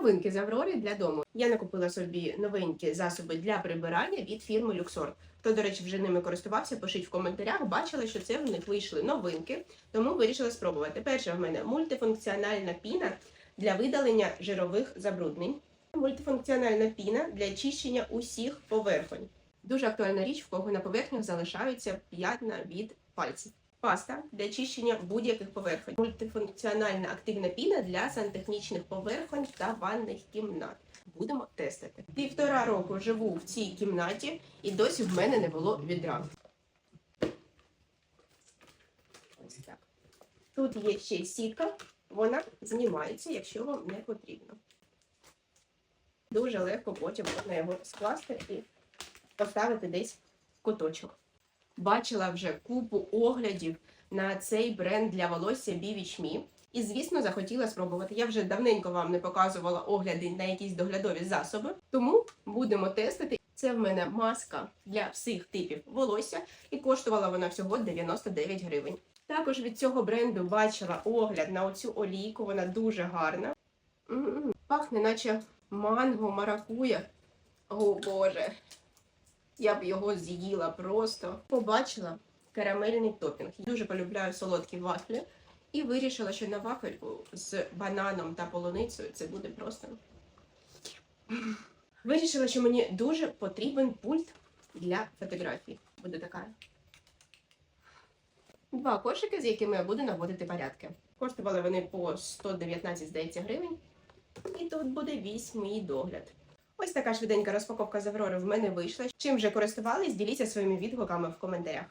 Новинки з Аврори для дому. Я накупила собі новенькі засоби для прибирання від фірми Luxor. Хто, до речі, вже ними користувався, пишіть в коментарях. Бачила, що це в них вийшли новинки, тому вирішила спробувати. Перша в мене мультифункціональна піна для видалення жирових забруднень. Мультифункціональна піна для очищення усіх поверхонь. Дуже актуальна річ, в кого на поверхнях залишаються п'ятна від пальців. Паста для очищення будь-яких поверхонь. Мультифункціональна активна піна для сантехнічних поверхонь та ванних кімнат. Будемо тестити. Півтора року живу в цій кімнаті, і досі в мене не було відра. Ось так. Тут є ще сітка, вона знімається, якщо вам не потрібно. Дуже легко потім можна його скласти і поставити десь в куточок. Бачила вже купу оглядів на цей бренд для волосся Be Me. І, звісно, захотіла спробувати. Я вже давненько вам не показувала огляди на якісь доглядові засоби, тому будемо тестити. Це в мене маска для всіх типів волосся, і коштувала вона всього 99 гривень. Також від цього бренду бачила огляд на оцю олійку, вона дуже гарна. М-м, Пахне, наче манго, маракуя. О Боже, я б його з'їла просто. Побачила карамельний топінг. Дуже полюбляю солодкі вафлі. І вирішила, що на вафельку з бананом та полуницею це буде просто. Вирішила, що мені дуже потрібен пульт для фотографій. Буде така. Два кошики, з якими я буду наводити порядки. Коштували вони по 119, здається, гривень. І тут буде весь мій догляд. Ось така швиденька розпаковка з Аврори в мене вийшла. Чим вже користувались, діліться своїми відгуками в коментарях.